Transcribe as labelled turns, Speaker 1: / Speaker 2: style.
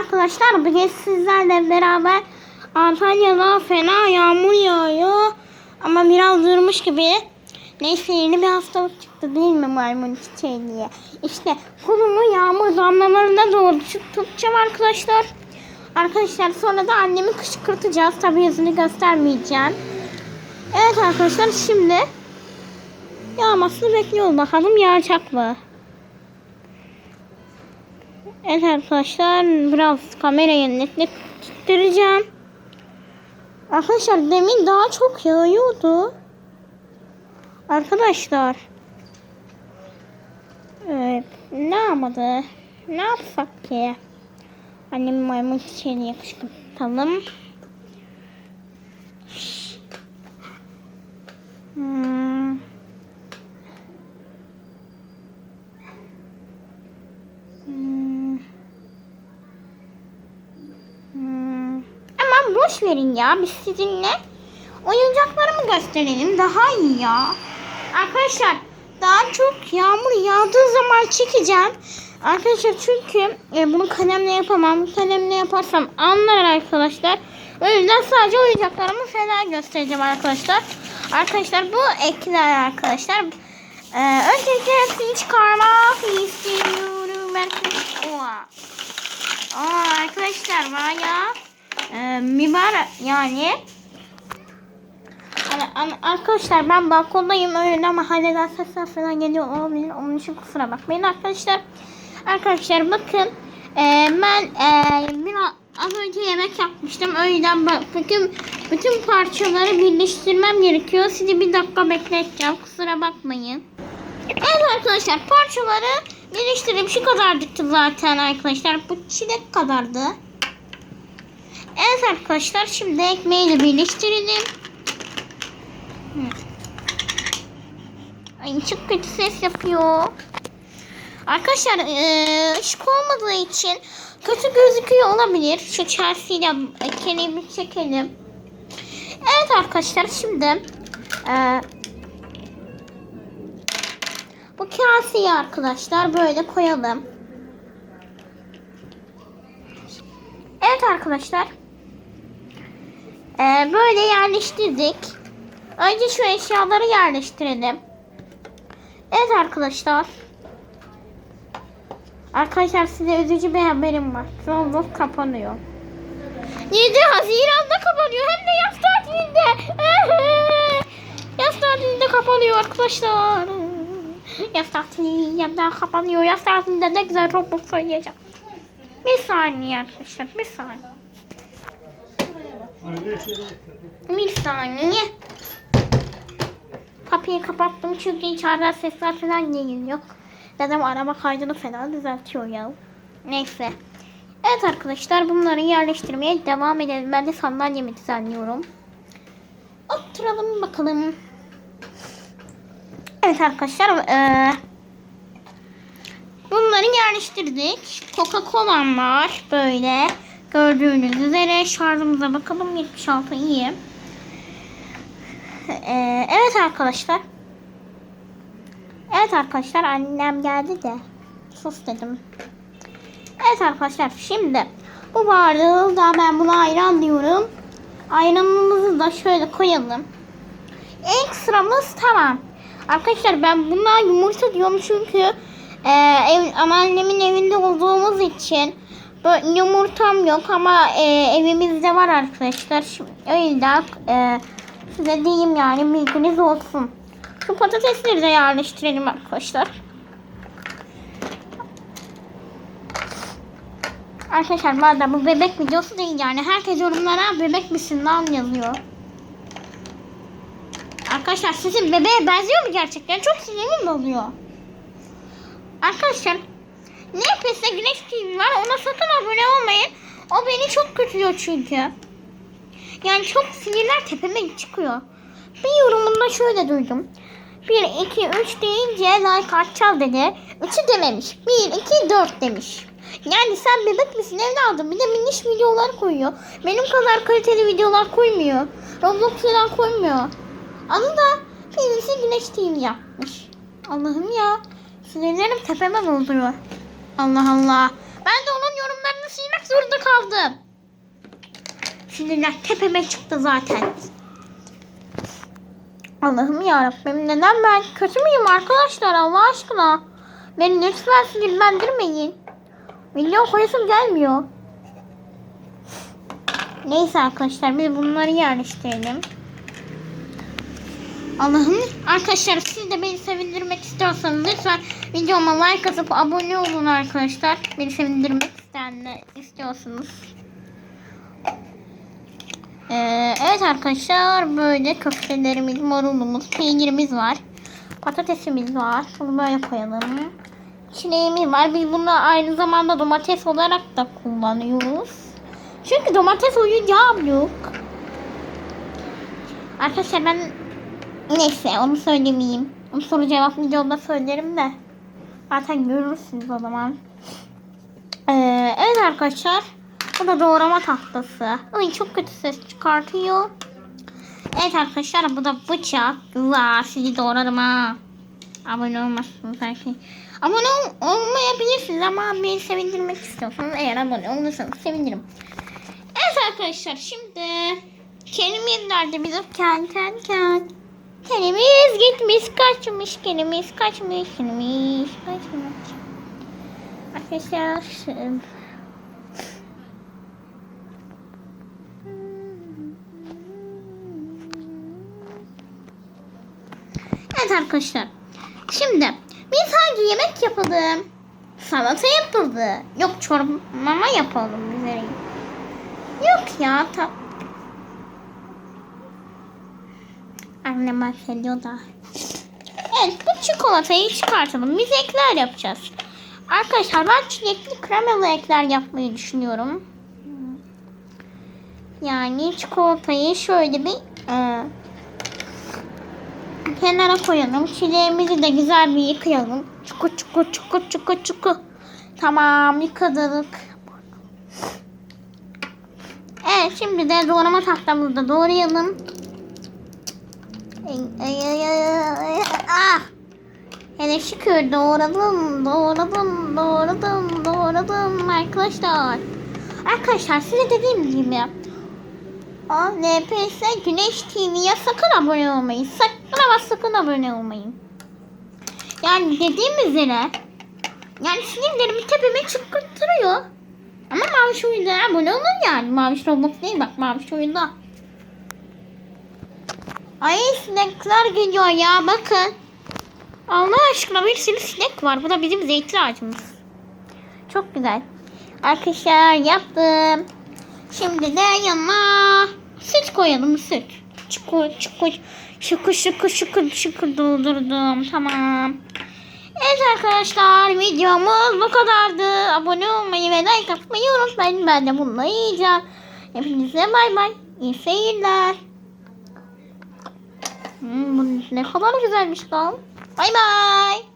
Speaker 1: arkadaşlar. Bugün sizlerle beraber Antalya'da fena yağmur yağıyor. Ama biraz durmuş gibi. Neyse yeni bir hastalık çıktı değil mi maymun çiçeği diye. İşte kolumu yağmur damlalarına doğru tut- tutacağım arkadaşlar. Arkadaşlar sonra da annemi kışkırtacağız. Tabi yüzünü göstermeyeceğim. Evet arkadaşlar şimdi yağmasını bekliyoruz. Bakalım yağacak mı? Evet arkadaşlar biraz kamerayı netleştireceğim. Arkadaşlar demin daha çok yağıyordu. Arkadaşlar. Evet. Ne yapmadı? Ne yapsak ki? Annemin maymun çiçeğini yakıştıralım. Boş verin ya biz sizinle oyuncaklarımı gösterelim daha iyi ya. Arkadaşlar daha çok yağmur yağdığı zaman çekeceğim. Arkadaşlar çünkü e, bunu kalemle yapamam. Kalemle yaparsam anlar arkadaşlar. O yüzden sadece oyuncaklarımı falan göstereceğim arkadaşlar. Arkadaşlar bu ekler arkadaşlar. Ee, öncelikle hepsini çıkarmak istiyorum. Oha. Aa, arkadaşlar baya e, mimar yani Hani, an- arkadaşlar ben balkondayım öyle mahalleden sesler falan geliyor olabilir. Onun için kusura bakmayın arkadaşlar. Arkadaşlar bakın e, ben e, biraz az önce yemek yapmıştım. O yüzden bütün, bütün parçaları birleştirmem gerekiyor. Sizi bir dakika bekleteceğim. Kusura bakmayın. Evet arkadaşlar parçaları birleştirdim. Şu kadarcıktı zaten arkadaşlar. Bu çilek kadardı. Evet arkadaşlar şimdi ekmeği de birleştirelim. Ay çok kötü ses yapıyor. Arkadaşlar eee, ışık olmadığı için kötü gözüküyor olabilir. Şu çarşıyla kelimi çekelim. Evet arkadaşlar şimdi eee, bu kaseyi arkadaşlar böyle koyalım. Evet arkadaşlar. Eee, böyle yerleştirdik. Önce şu eşyaları yerleştirelim. Evet arkadaşlar. Arkadaşlar size üzücü bir haberim var. Roblox kapanıyor. 7 Haziran'da kapanıyor. Hem de yaz tatilinde. yaz tatilinde kapanıyor arkadaşlar. Yaz tatilinde kapanıyor. Yaz tatilinde ne güzel Roblox oynayacağım. Bir saniye arkadaşlar. Bir saniye. Bir saniye. Kapıyı kapattım çünkü içeriden sesler falan geliyor. Dedim araba kaydını falan düzeltiyor ya. Neyse. Evet arkadaşlar bunları yerleştirmeye devam edelim. Ben de sandalyemi düzenliyorum. Oturalım bakalım. Evet arkadaşlar. eee, bunları yerleştirdik. Coca-Cola var böyle. Gördüğünüz üzere şarjımıza bakalım 76 iyi. Ee, evet arkadaşlar. Evet arkadaşlar annem geldi de sus dedim. Evet arkadaşlar şimdi bu bardağı da ben buna ayran diyorum. Ayranımızı da şöyle koyalım. İlk sıramız tamam. Arkadaşlar ben buna yumurta diyorum çünkü e, ev, anneannemin evinde olduğumuz için böyle yumurtam yok ama e, evimizde var arkadaşlar. Şimdi, yüzden e, size diyeyim yani bilginiz olsun. Şu patatesleri de yerleştirelim arkadaşlar. Arkadaşlar arada bu bebek videosu değil yani. Herkes yorumlara bebek misin lan yazıyor. Arkadaşlar sizin bebeğe benziyor mu gerçekten? Çok sinirim oluyor. Arkadaşlar Nefese Güneş TV var. Ona sakın abone olmayın. O beni çok kötülüyor çünkü. Yani çok sinirler tepeme çıkıyor. Bir yorumunda şöyle duydum. 1, 2, 3 deyince like atacağız dedi. 3'ü dememiş. 1, 2, 4 demiş. Yani sen bebek misin evladım? Bir de miniş videolar koyuyor. Benim kadar kaliteli videolar koymuyor. Roblox falan koymuyor. Adı da birisi Güneş TV yapmış. Allah'ım ya. Sinirlerim tepeme dolduruyor. Allah Allah. Ben de onun yorumlarını silmek zorunda kaldı. Sinirler tepeme çıktı zaten. Allah'ım yarabbim neden ben kötü müyüm arkadaşlar Allah aşkına? Beni lütfen sinirlendirmeyin. Milyon koyasım gelmiyor. Neyse arkadaşlar biz bunları yerleştirelim. Allah'ım arkadaşlar siz de beni sevindirmek istiyorsanız lütfen videoma like atıp abone olun arkadaşlar. Beni sevindirmek isteyenler istiyorsunuz. Ee, evet arkadaşlar böyle köftelerimiz, marulumuz, peynirimiz var. Patatesimiz var. Bunu böyle koyalım. Çileğimiz var. Biz bunu aynı zamanda domates olarak da kullanıyoruz. Çünkü domates oyuncağım yok. Arkadaşlar ben neyse onu söylemeyeyim. Onu soru cevap videoda söylerim de. Zaten görürsünüz o zaman. Ee, evet arkadaşlar. Bu da doğrama tahtası. Ay çok kötü ses çıkartıyor. Evet arkadaşlar bu da bıçak. Güzel sizi doğradım ha. Abone olmazsınız her şey. Abone ol olmayabilirsiniz ama beni sevindirmek istiyorsanız eğer abone olursanız sevinirim. Evet arkadaşlar şimdi kelimiz nerede bizim ken ken ken. Kelimiz gitmiş kaçmış kelimiz kaçmış kelimiz kaçmış. Arkadaşlar Evet arkadaşlar. Şimdi biz hangi yemek yapalım? Salata yapıldı. Yok çorba yapalım üzere. Yok ya ta. Annem bahsediyor da. Evet bu çikolatayı çıkartalım. Biz ekler yapacağız. Arkadaşlar ben çilekli kremalı ekler yapmayı düşünüyorum. Yani çikolatayı şöyle bir e, kenara koyalım. Çileğimizi de güzel bir yıkayalım. Çuku çuku çuku çuku çuku. Tamam yıkadık. Evet şimdi de doğrama tahtamızı da doğrayalım. Ay, ay, ay, ay! Hele şükür doğradım, doğradım, doğradım, doğradım arkadaşlar. Arkadaşlar size dediğim gibi o NPS Güneş TV'ye sakın abone olmayın. Sakın ama sakın abone olmayın. Yani dediğim üzere yani sinirlerimi tepeme çıkarttırıyor. Ama Maviş oyunda abone olun yani. Maviş Roblox değil bak Maviş oyunda. Ay sinekler geliyor ya bakın. Allah aşkına bir sürü sinek var. Bu da bizim zeytin ağacımız. Çok güzel. Arkadaşlar yaptım. Şimdi de yanına süt koyalım süt. Çukur çukur şıkır şıkır şıkır şıkır doldurdum. Tamam. Evet arkadaşlar videomuz bu kadardı. Abone olmayı ve like atmayı unutmayın. Ben de bununla yiyeceğim. Hepinize bay bay. İyi seyirler. Hmm, bu ne kadar güzelmiş lan. Bay bay.